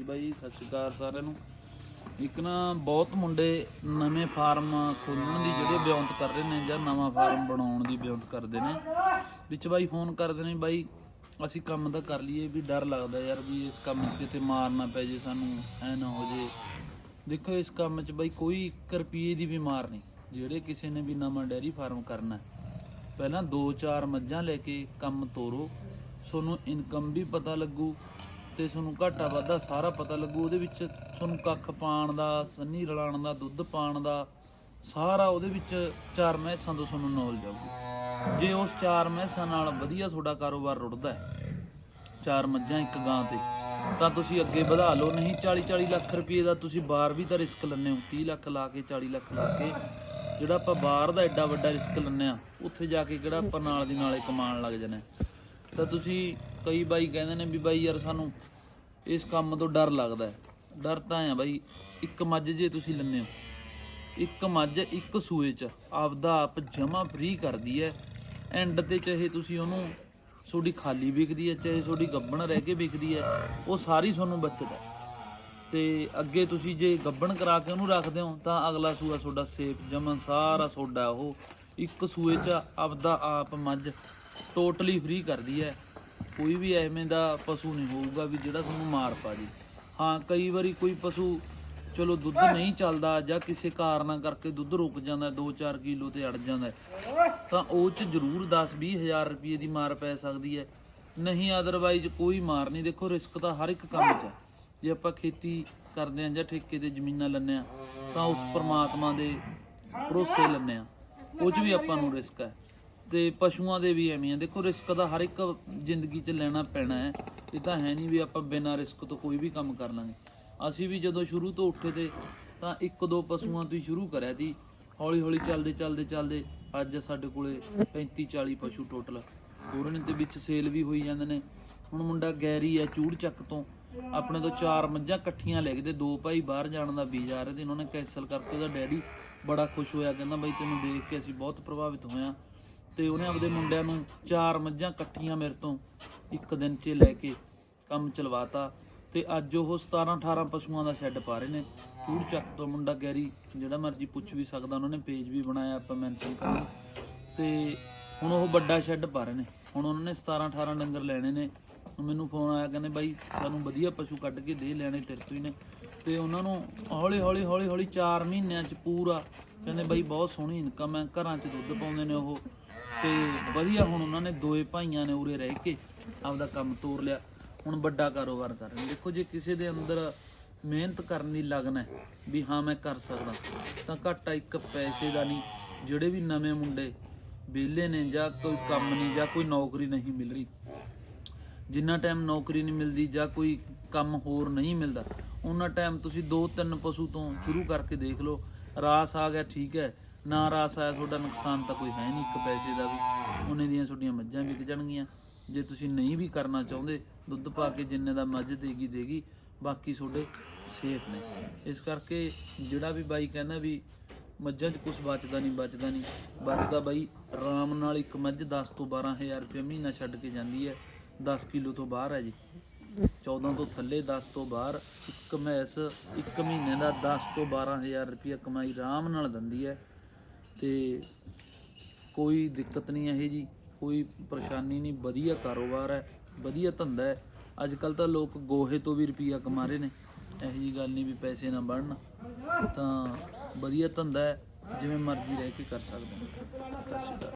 ਹਾਂਜੀ ਬਾਈ, ਸਤਿ ਸ਼੍ਰੀ ਅਕਾਲ ਸਾਰਿਆਂ ਨੂੰ। ਇੱਕ ਨਾ ਬਹੁਤ ਮੁੰਡੇ ਨਵੇਂ ਫਾਰਮ ਖੋਲਣ ਦੀ ਜਿਹੜੇ ਬਿਉਂਤ ਕਰ ਰਹੇ ਨੇ ਜਾਂ ਨਵਾਂ ਫਾਰਮ ਬਣਾਉਣ ਦੀ ਬਿਉਂਤ ਕਰਦੇ ਨੇ। ਵਿੱਚ ਬਾਈ ਫੋਨ ਕਰਦੇ ਨੇ ਬਾਈ, ਅਸੀਂ ਕੰਮ ਤਾਂ ਕਰ ਲਈਏ, ਵੀ ਡਰ ਲੱਗਦਾ ਯਾਰ ਵੀ ਇਸ ਕੰਮ 'ਚ ਕਿਤੇ ਮਾਰ ਨਾ ਪੈ ਜੇ ਸਾਨੂੰ, ਐ ਨਾ ਹੋ ਜੇ। ਦੇਖੋ ਇਸ ਕੰਮ 'ਚ ਬਾਈ ਕੋਈ 1 ਰੁਪਏ ਦੀ ਵੀ ਮਾਰ ਨਹੀਂ, ਜਿਹੜੇ ਕਿਸੇ ਨੇ ਵੀ ਨਵਾਂ ਡੈਰੀ ਫਾਰਮ ਕਰਨਾ ਪਹਿਲਾਂ 2-4 ਮੱਝਾਂ ਲੈ ਕੇ ਕੰਮ ਤੋਰੋ, ਤੁਹਾਨੂੰ ਇਨਕਮ ਵੀ ਪਤਾ ਲੱਗੂ ਤੇ ਤੁਹਾਨੂੰ ਘਾਟਾ ਵਾਧਾ ਸਾਰਾ ਪਤਾ ਲੱਗੂ ਉਹਦੇ ਵਿੱਚ ਤੁਹਾਨੂੰ ਕੱਖ ਪਾਣ ਦਾ ਸੰਨੀ ਰਲਾਣ ਦਾ ਦੁੱਧ ਪਾਣ ਦਾ ਸਾਰਾ ਉਹਦੇ ਵਿੱਚ ਚਾਰ ਮੈਸਾਂ ਤੋਂ ਤੁਹਾਨੂੰ ਨੌਲੇਜ ਆਊਗੀ। ਜੇ ਉਸ ਚਾਰ ਮੈਸਾਂ ਨਾਲ ਵਧੀਆ ਤੁਹਾਡਾ ਕਾਰੋਬਾਰ ਰੁੜਦਾ ਹੈ ਚਾਰ ਮੱਝਾਂ ਇੱਕ ਗਾਂ ਤੇ ਤਾਂ ਤੁਸੀਂ ਅੱਗੇ ਵਧਾ ਲਓ। ਨਹੀਂ 40 40 ਲੱਖ ਰੁਪਏ ਦਾ ਤੁਸੀਂ ਬਾਹਰ ਵੀ ਤਾਂ ਰਿਸਕ ਲੈਂਦੇ ਹੋ। 30 ਲੱਖ ਲਾ ਕੇ 40 ਲੱਖ ਲਾ ਕੇ ਜਿਹੜਾ ਆਪਾਂ ਬਾਹਰ ਦਾ ਐਡਾ ਵੱਡਾ ਰਿਸਕ ਲੈਂਦੇ ਆ ਉੱਥੇ ਜਾ ਕੇ ਕਿਹੜਾ ਆਪਾਂ ਨਾਲ ਦੀ ਨਾਲੇ ਕਮਾਉਣ ਲੱਗ ਹਾਂ। ਤਾਂ ਤੁਸੀਂ ਕਈ ਬਾਈ ਕਹਿੰਦੇ ਨੇ ਵੀ ਬਾਈ ਯਾਰ ਸਾਨੂੰ ਇਸ ਕੰਮ ਤੋਂ ਡਰ ਲੱਗਦਾ ਹੈ। ਡਰ ਤਾਂ ਆ ਬਾਈ, ਇੱਕ ਮੱਝ ਜੇ ਤੁਸੀਂ ਲੈਂਦੇ ਹੋ, ਇੱਕ ਮੱਝ ਇੱਕ ਸੂਏ ਚ ਆਪਦਾ ਆਪ ਜਮਾ ਫ੍ਰੀ ਕਰਦੀ ਹੈ ਐਂਡ ਤੇ ਚਾਹੇ ਤੁਸੀਂ ਉਹਨੂੰ ਤੁਹਾਡੀ ਖਾਲੀ ਵਿਕਦੀ ਹੈ, ਚਾਹੇ ਤੁਹਾਡੀ ਗੱਬਣ ਰਹਿ ਕੇ ਵਿਕਦੀ ਹੈ, ਉਹ ਸਾਰੀ ਤੁਹਾਨੂੰ ਬਚਤ ਹੈ। ਤੇ ਅੱਗੇ ਤੁਸੀਂ ਜੇ ਗੱਬਣ ਕਰਾ ਕੇ ਉਹਨੂੰ ਰੱਖਦੇ ਹੋ, ਤਾਂ ਅਗਲਾ ਸੂਆ ਤੁਹਾਡਾ ਸੇਫ ਜਮਨ ਸਾਰਾ ਤੁਹਾਡਾ ਉਹ ਇੱਕ ਸੂਏ ਚ ਆਪਦਾ ਆਪ ਮੱਝ ਟੋਟਲੀ ਫ੍ਰੀ ਕਰਦੀ ਹੈ। ਕੋਈ ਵੀ ਐਵੇਂ ਦਾ ਪਸ਼ੂ ਨਹੀਂ ਹੋਊਗਾ ਵੀ ਜਿਹੜਾ ਤੁਹਾਨੂੰ ਮਾਰ ਪਾ ਜੀ ਹਾਂ ਕਈ ਵਾਰੀ ਕੋਈ ਪਸ਼ੂ ਚਲੋ ਦੁੱਧ ਨਹੀਂ ਚੱਲਦਾ ਜਾਂ ਕਿਸੇ ਕਾਰਨਾਂ ਕਰਕੇ ਦੁੱਧ ਰੁਕ ਜਾਂਦਾ 2-4 ਕਿਲੋ ਤੇ ਅੜ ਜਾਂਦਾ। ਤਾਂ ਉਹ ਚ ਜ਼ਰੂਰ 10-20 ਹਜ਼ਾਰ ਰੁਪਏ ਦੀ ਮਾਰ ਪੈ ਸਕਦੀ ਹੈ। ਨਹੀਂ ਅਦਰਵਾਈਜ਼ ਕੋਈ ਮਾਰ ਨਹੀਂ। ਦੇਖੋ ਰਿਸਕ ਤਾਂ ਹਰ ਇੱਕ ਕੰਮ 'ਚ ਹੈ ਜੇ ਆਪਾਂ ਖੇਤੀ ਕਰਦੇ ਹਾਂ ਜਾਂ ਠੇਕੇ ਤੇ ਜ਼ਮੀਨਾਂ ਲੈਂਦੇ ਹਾਂ ਤਾਂ ਉਸ ਪ੍ਰਮਾਤਮਾ ਦੇ ਭਰੋਸੇ ਲੈਂਦੇ ਹਾਂ। ਉਹ 'ਚ ਵੀ ਆਪਾਂ ਨੂੰ ਰਿਸਕ ਹੈ। ਤੇ ਪਸ਼ੂਆਂ ਦੇ ਵੀ ਐਵੇਂ ਆ। ਦੇਖੋ ਰਿਸਕ ਦਾ ਹਰ ਇੱਕ ਜ਼ਿੰਦਗੀ 'ਚ ਲੈਣਾ ਪੈਣਾ ਹੈ। ਇਹ ਤਾਂ ਹੈ ਨਹੀਂ ਵੀ ਆਪਾਂ ਬਿਨਾਂ ਰਿਸਕ ਤੋਂ ਕੋਈ ਵੀ ਕੰਮ ਕਰ ਲਾਂਗੇ। ਅਸੀਂ ਵੀ ਜਦੋਂ ਸ਼ੁਰੂ ਤੋਂ ਉੱਠੇ ਤੇ ਤਾਂ ਇੱਕ ਦੋ ਪਸ਼ੂਆਂ ਤੋਂ ਹੀ ਸ਼ੁਰੂ ਕਰਿਆ ਸੀ। ਹੌਲੀ ਹੌਲੀ ਚੱਲਦੇ ਚੱਲਦੇ ਚੱਲਦੇ ਅੱਜ ਸਾਡੇ ਕੋਲੇ 35 40 ਪਸ਼ੂ ਟੋਟਲ ਹੋਰ ਨੇ ਤੇ ਵਿੱਚ ਸੇਲ ਵੀ ਹੋਈ ਜਾਂਦੇ ਨੇ। ਹੁਣ ਮੁੰਡਾ ਗੈਰੀ ਹੈ ਚੂੜ ਚੱਕ ਤੋਂ। ਆਪਣੇ ਤੋਂ ਚਾਰ ਮੱਝਾਂ ਇਕੱਠੀਆਂ ਲੈ ਕੇ ਤੇ ਦੋ ਭਾਈ ਬਾਹਰ ਜਾਣ ਦਾ ਵੀਜ਼ਾ ਆ ਰਿਹਾ ਤੇ ਉਹਨਾਂ ਨੇ ਕੈਨਸਲ ਕਰਕੇ ਉਹਦਾ ਡੈਡੀ ਬੜਾ ਖੁਸ਼ ਹੋਇਆ। ਕਹਿੰਦਾ, ਬਾਈ ਤੈਨੂੰ ਦੇਖ ਕੇ ਅਸੀਂ ਬਹੁਤ ਪ੍ਰਭਾਵਿਤ ਹੋਇਆ ਤੇ ਉਹਨੇ ਆਪਦੇ ਮੁੰਡਿਆਂ ਨੂੰ ਚਾਰ ਮੱਝਾਂ ਇਕੱਠੀਆਂ ਮੇਰੇ ਤੋਂ, ਇੱਕ ਦਿਨ 'ਚ ਲੈ ਕੇ ਕੰਮ ਚਲਵਾਤਾ ਤੇ ਅੱਜ ਉਹ 17 18 ਪਸ਼ੂਆਂ ਦਾ ਸ਼ੈੱਡ ਪਾ ਰਹੇ ਨੇ। ਚੂੜ ਚੱਕ ਤੋਂ ਮੁੰਡਾ ਗੈਰੀ ਜਿਹੜਾ ਮਰਜ਼ੀ ਪੁੱਛ ਵੀ ਸਕਦਾ, ਉਹਨਾਂ ਨੇ ਪੇਜ ਵੀ ਬਣਾਇਆ, ਆਪਾਂ ਮੈਂਸ਼ਨ ਕਰਾਂਗੇ ਤੇ ਹੁਣ ਉਹ ਵੱਡਾ ਸ਼ੈੱਡ ਪਾ ਰਹੇ ਨੇ। ਹੁਣ ਉਹਨਾਂ ਨੇ 17 18 ਡੰਗਰ ਲੈਣੇ ਨੇ। ਮੈਨੂੰ ਫੋਨ ਆਇਆ, ਕਹਿੰਦੇ ਬਾਈ ਸਾਨੂੰ ਵਧੀਆ ਪਸ਼ੂ ਕੱਢ ਕੇ ਦੇ, ਲੈਣੇ ਤੇਰੇ ਤੋਂ ਹੀ ਨੇ। ਤੇ ਉਹਨਾਂ ਨੂੰ ਹੌਲੀ ਹੌਲੀ ਹੌਲੀ ਹੌਲੀ 4 ਮਹੀਨਿਆਂ ਚ ਪੂਰਾ, ਕਹਿੰਦੇ ਬਾਈ ਬਹੁਤ ਸੋਹਣੀ ਇਨਕਮ ਹੈ, ਘਰਾਂ ਚ ਦੁੱਧ ਪਾਉਂਦੇ ਨੇ ਉਹ। ਤੇ ਵਧੀਆ ਹੁਣ ਉਹਨਾਂ ਨੇ ਦੋਏ ਭਾਈਆਂ ਨੇ ਉਰੇ ਰਹਿ ਕੇ ਆਪਦਾ ਕੰਮ ਤੋਰ ਲਿਆ। ਹੁਣ ਵੱਡਾ ਕਾਰੋਬਾਰ ਕਰ ਰਹੇ ਨੇ। ਦੇਖੋ ਜੇ ਕਿਸੇ ਦੇ ਅੰਦਰ ਮਿਹਨਤ ਕਰਨ ਦੀ ਲਗਨ ਹੈ ਵੀ ਹਾਂ ਮੈਂ ਕਰ ਸਕਦਾ, ਤਾਂ ਘਾਟਾ ਇੱਕ ਪੈਸੇ ਦਾ ਨਹੀਂ। ਜਿਹੜੇ ਵੀ ਨਵੇਂ ਮੁੰਡੇ ਵਿਹਲੇ ਨੇ ਜਾਂ ਕੋਈ ਕੰਮ ਨਹੀਂ ਜਾਂ ਕੋਈ ਨੌਕਰੀ ਨਹੀਂ ਮਿਲ ਰਹੀ, ਜਿੰਨਾ ਟਾਈਮ ਨੌਕਰੀ ਨਹੀਂ ਮਿਲਦੀ ਜਾਂ ਕੋਈ ਕੰਮ ਹੋਰ ਨਹੀਂ ਮਿਲਦਾ, ਉਹਨਾਂ ਟਾਈਮ ਤੁਸੀਂ ਦੋ ਤਿੰਨ ਪਸ਼ੂ ਤੋਂ ਸ਼ੁਰੂ ਕਰਕੇ ਦੇਖ ਲਓ। ਰਾਸ ਆ ਗਿਆ, ਠੀਕ ਹੈ। ਨਾ ਰਾਸ ਆਇਆ ਤੁਹਾਡਾ, ਨੁਕਸਾਨ ਤਾਂ ਕੋਈ ਹੈ ਨਹੀਂ ਇੱਕ ਪੈਸੇ ਦਾ ਵੀ। ਉਹਨੇ ਦੀਆਂ ਤੁਹਾਡੀਆਂ ਮੱਝਾਂ ਵਿਕ ਜਾਣਗੀਆਂ। ਜੇ ਤੁਸੀਂ ਨਹੀਂ ਵੀ ਕਰਨਾ ਚਾਹੁੰਦੇ, ਦੁੱਧ ਪਾ ਕੇ ਜਿੰਨੇ ਦਾ ਮੱਝ ਦੇਗੀ ਦੇਗੀ, ਬਾਕੀ ਤੁਹਾਡੇ ਸੇਫ ਨੇ। ਇਸ ਕਰਕੇ ਜਿਹੜਾ ਵੀ ਬਾਈ ਕਹਿੰਦਾ ਵੀ ਮੱਝਾਂ 'ਚ ਕੁਝ ਬਚਦਾ ਨਹੀਂ ਬਚਦਾ ਨਹੀਂ, ਬਚਦਾ ਬਾਈ ਆਰਾਮ ਨਾਲ ਇੱਕ ਮੱਝ 10 ਤੋਂ 12000 ਰੁਪਏ ਮਹੀਨਾ ਛੱਡ ਕੇ ਜਾਂਦੀ ਹੈ। 10 ਕਿਲੋ ਤੋਂ ਬਾਹਰ ਹੈ ਜੀ। 14 ਤੋਂ ਥੱਲੇ 10 ਤੋਂ ਬਾਹਰ, ਇੱਕ ਮੈਸ ਇੱਕ ਮਹੀਨੇ ਦਾ 10 ਤੋਂ 12000 ਰੁਪਏ ਕਮਾਈ ਆਰਾਮ ਨਾਲ ਦਿੰਦੀ ਹੈ। ਤੇ ਕੋਈ ਦਿੱਕਤ ਨਹੀਂ ਇਹ ਜੀ, ਕੋਈ ਪਰੇਸ਼ਾਨੀ ਨਹੀਂ, ਵਧੀਆ ਕਾਰੋਬਾਰ ਹੈ, ਵਧੀਆ ਧੰਦਾ ਹੈ। ਅੱਜ ਕੱਲ ਤਾਂ ਲੋਕ ਗੋਹੇ ਤੋਂ ਵੀ ਰੁਪਈਆ ਕਮਾ ਰਹੇ ਨੇ। ਇਹੋ ਜੀ ਗੱਲ ਨਹੀਂ ਵੀ ਪੈਸੇ ਨਾ ਬਣਨ। ਤਾਂ ਵਧੀਆ ਧੰਦਾ ਹੈ, ਜਿਵੇਂ ਮਰਜ਼ੀ ਰਹਿ ਕੇ ਕਰ ਸਕਦੇ ਹੋ। ਸਤਿ ਸ਼੍ਰੀ ਅਕਾਲ।